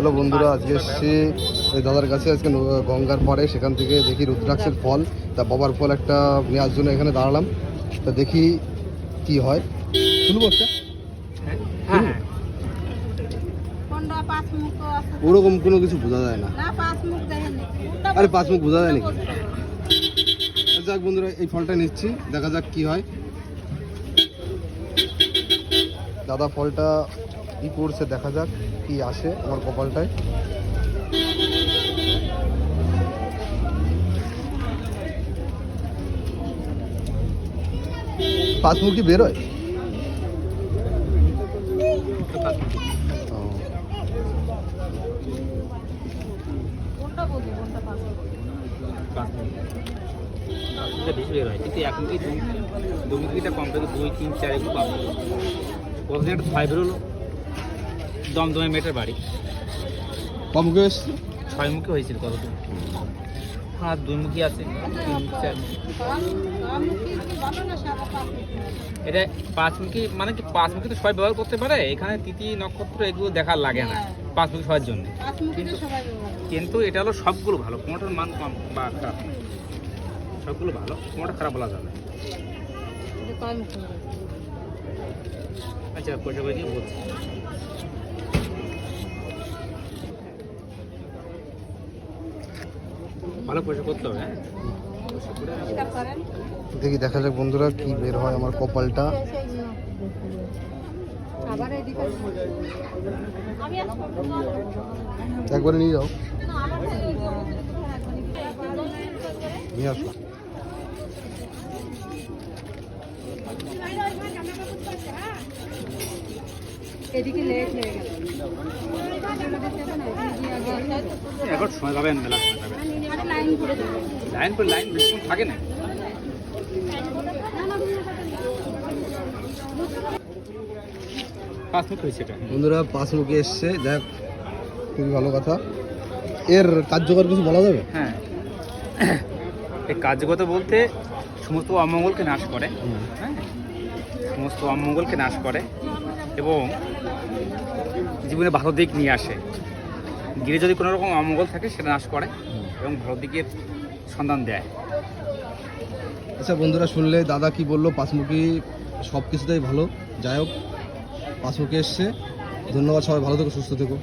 Hello বন্ধুরা আজকে এসছি। ওই দাদার কাছে আজকে গঙ্গার পাড়ে সেখান থেকে দেখি রুদ্রাক্ষের ফল। তা বাবার ফল একটা নেওয়ার জন্য এখানে দাঁড়ালাম। তা দেখি কি হয়। শুনব হ্যাঁ হ্যাঁ ওরকম কোনো কিছু বোঝা যায় না। না পাঁচ মুখ দেখেন। আরে পাঁচ মুখ বোঝা যায় নাকি যাক বন্ধুরা এই ফলটা নিচ্ছি। দেখা যাক কি হয়। দাদা ফলটা কি করছে দেখা যাক কি আসে আমার কপালটায়। পাঁচ মুখ কি বেরোয়? বেশি বের হয় কিন্তু এখন কি দুই দুর্নীতিটা কম থেকে দুই তিন চার কম একটা ছয় বেরোলো দমদমে মেয়েটার বাড়ি। কমকে এসছে ছয় মুখী হয়েছিল কতদিন আর দুই মুখী আছে এটা পাঁচ মুখী মানে কি পাঁচ মুখী তো সবাই ব্যবহার করতে পারে? এখানে তিথি নক্ষত্র এগুলো দেখার লাগে না পাঁচ মুখী সবার জন্য। কিন্তু- সবাই ব্যবহার করে। কিন্তু এটা হলো সবগুলো ভালো। কোনোটার মান কম বা খারাপ সবগুলো ভালো কোনোটা খারাপ বলা যাবে? আচ্ছা পয়সা দিয়ে বলছি। ভালো পয়সা করতে হবে। দেখি দেখা যাক বন্ধুরা কি বের হয় আমার কপালটা। আবার এদিকে আমি একবারে নিয়ে যাও। নিয়ে আসো। এদিকে লেট হয়ে গেল। এখন সময় পাবেন মেলা সময় পাবেন লাইন করে লাইন পর লাইন বেশিক্ষণ থাকে না। পাঁচ হয়েছে এটা। বন্ধুরা পাঁচ মুখে এসছে। যাক খুবই ভালো কথা। এর কার্যকর কিছু বলা যাবে? হ্যাঁ। এই কার্যগত বলতে সমস্ত অমঙ্গলকে নাশ করে। হ্যাঁ। সমস্ত অমঙ্গলকে নাশ করে এবং জীবনে ভালো দিক নিয়ে আসে। গিরে যদি কোনো রকম অমঙ্গল থাকে সেটা নাশ করে এবং ভালো দিকের সন্ধান দেয়। আচ্ছা বন্ধুরা শুনলে দাদা কি বলল? পাঁচমুখী সব কিছুতেই ভালো। যাই হোক পাঁচমুখী এসছে। ধন্যবাদ সবাই ভালো থেকো সুস্থ থেকো।